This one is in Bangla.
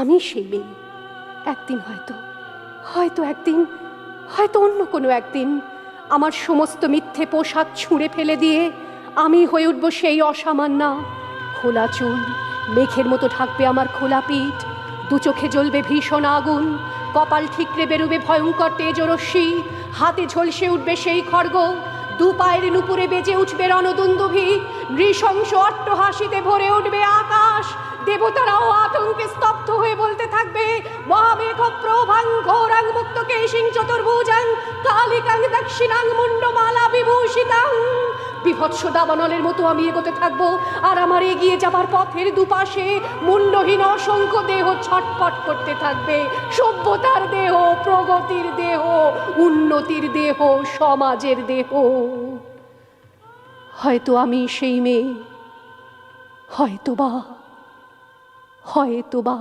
আমি সেই মেয়ে। একদিন হয়তো হয়তো একদিন, হয়তো অন্য কোনো একদিন আমার সমস্ত মিথ্যে পোশাক ছুঁড়ে ফেলে দিয়ে আমি হয়ে উঠব সেই অসামান্যা খোলা চুল, মেঘের মতো ঢাকবে আমার খোলা পিঠ, দু চোখে জ্বলবে ভীষণ আগুন, কপাল ঠিকরে বেরোবে ভয়ঙ্কর তেজরশ্মি হাতে ঝলসে উঠবে সেই খড়গ, দু পায়ের নুপুরে বেজে উঠবে রণদুন্দুভি, নৃশংস অট্টহাসিতে ভরে উঠবে আকাশ, দেবতারাও আতঙ্কে স্তব্ধ কেশিং চতুর্ভুজাং কালিকাং দক্ষিণাং মুন্ডমালা বিভূষিতাং। বিভৎস দাবানলের মতো আমি এগোতে থাকব, আর আমার এগিয়ে যাবার পথের দুপাশে মুন্ডহীন অসংখ্য দেহ ছটপট করতে থাকবে। সভ্যতার দেহ, প্রগতির দেহ, উন্নতির দেহ, সমাজের দেহ। হয়তো আমি সেই মেয়ে হয়তো বা হয়তো বা